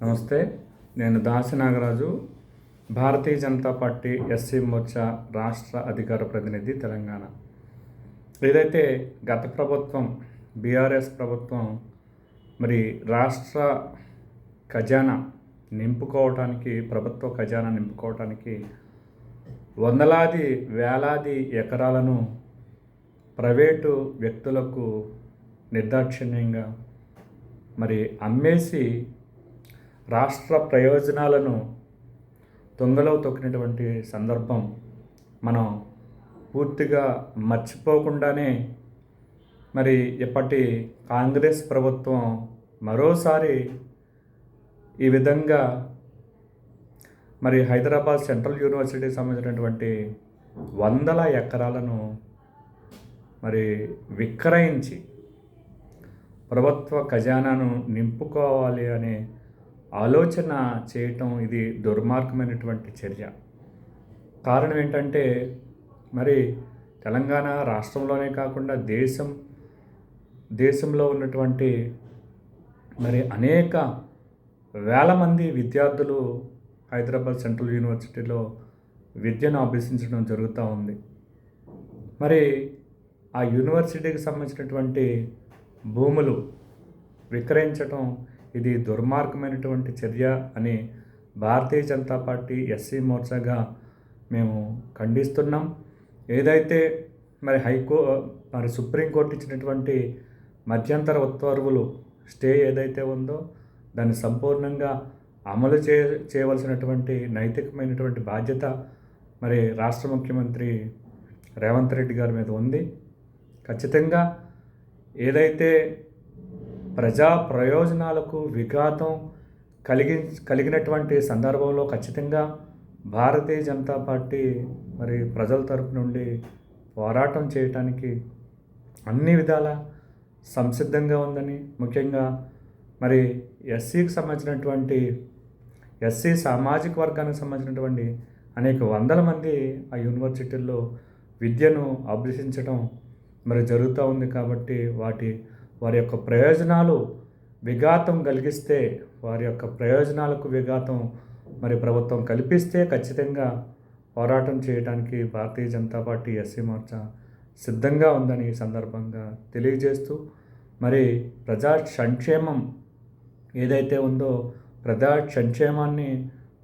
నమస్తే నేను Dasi Nagaraju Bharatiya Janata party SC Morcha రాష్ట్ర అధికార ప్రతినిధి తెలంగాణ. ఏదైతే గత ప్రభుత్వం బీఆర్ఎస్ ప్రభుత్వం మరి రాష్ట్ర ఖజానా నింపుకోవటానికి ప్రభుత్వ ఖజానా నింపుకోవటానికి వందలాది వేలాది ఎకరాలను ప్రైవేటు వ్యక్తులకు నిర్దాక్షిణ్యంగా మరి అమ్మేసి రాష్ట్ర ప్రయోజనాలను తొంగలో తొక్కినటువంటి సందర్భం మనం పూర్తిగా మర్చిపోకుండానే మరి ఇప్పటి కాంగ్రెస్ ప్రభుత్వం మరోసారి ఈ విధంగా మరి హైదరాబాద్ సెంట్రల్ యూనివర్సిటీకి సంబంధించినటువంటి వందల ఎకరాలను మరి విక్రయించి ప్రభుత్వ ఖజానాను నింపుకోవాలి అనే ఆలోచన చేయటం ఇది దుర్మార్గమైనటువంటి చర్య. కారణం ఏంటంటే మరి తెలంగాణ రాష్ట్రంలోనే కాకుండా దేశం దేశంలో ఉన్నటువంటి మరి అనేక వేల మంది విద్యార్థులు హైదరాబాద్ సెంట్రల్ యూనివర్సిటీలో విద్యను అభ్యసించడం జరుగుతూ ఉంది. మరి ఆ యూనివర్సిటీకి సంబంధించినటువంటి భూములు విక్రయించటం ఇది దుర్మార్గమైనటువంటి చర్య అని భారతీయ జనతా పార్టీ ఎస్సీ మోర్చాగా మేము ఖండిస్తున్నాం. ఏదైతే మరి హైకో మరి సుప్రీంకోర్టు ఇచ్చినటువంటి మధ్యంతర ఉత్తర్వులు స్టే ఏదైతే ఉందో దాన్ని సంపూర్ణంగా అమలు చే చేయవలసినటువంటి నైతికమైనటువంటి బాధ్యత మరి రాష్ట్ర ముఖ్యమంత్రి రేవంత్ రెడ్డి గారి మీద ఉంది. ఖచ్చితంగా ఏదైతే ప్రజా ప్రయోజనాలకు విఘాతం కలిగి కలిగినటువంటి సందర్భంలో ఖచ్చితంగా భారతీయ జనతా పార్టీ మరి ప్రజల తరపు నుండి పోరాటం చేయటానికి అన్ని విధాల సంసిద్ధంగా ఉందని ముఖ్యంగా మరి ఎస్సీకి సంబంధించినటువంటి ఎస్సీ సామాజిక వర్గానికి సంబంధించినటువంటి అనేక వందల మంది ఆ యూనివర్సిటీల్లో విద్యను అభ్యసించడం మరి జరుగుతూ ఉంది కాబట్టి వాటి వారి యొక్క ప్రయోజనాలు విఘాతం కలిగిస్తే వారి యొక్క ప్రయోజనాలకు విఘాతం మరి ప్రభుత్వం కల్పిస్తే ఖచ్చితంగా పోరాటం చేయడానికి భారతీయ జనతా పార్టీ ఎస్సీ మోర్చా సిద్ధంగా ఉందని ఈ సందర్భంగా తెలియజేస్తూ మరి ప్రజా సంక్షేమం ఏదైతే ఉందో ప్రజా సంక్షేమాన్ని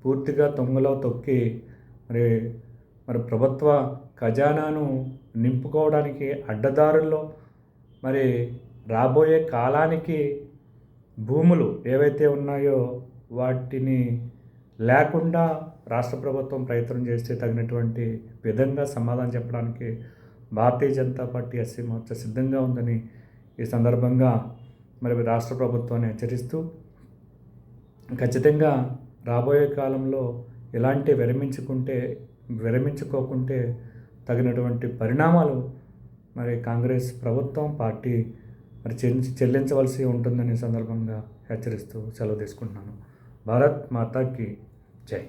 పూర్తిగా తొంగలో తొక్కి మరి మరి ప్రభుత్వ ఖజానాను నింపుకోవడానికి అడ్డదారుల్లో మరి రాబోయే కాలానికి భూములు ఏవైతే ఉన్నాయో వాటిని లేకుండా రాష్ట్ర ప్రభుత్వం ప్రయత్నం చేస్తే తగినటువంటి విధంగా సమాధానం చెప్పడానికి భారతీయ జనతా పార్టీ ఎస్సీ మోర్చా సిద్ధంగా ఉందని ఈ సందర్భంగా మరి రాష్ట్ర ప్రభుత్వాన్ని హెచ్చరిస్తూ ఖచ్చితంగా రాబోయే కాలంలో ఇలాంటి విరమించుకుంటే విరమించుకోకుంటే తగినటువంటి పరిణామాలు మరి కాంగ్రెస్ ప్రభుత్వం పార్టీ మరి చెల్లి చెల్లించవలసి ఉంటుందని సందర్భంగా హెచ్చరిస్తూ సెలవు తీసుకుంటున్నాను. భారత్ మాతాకి జై.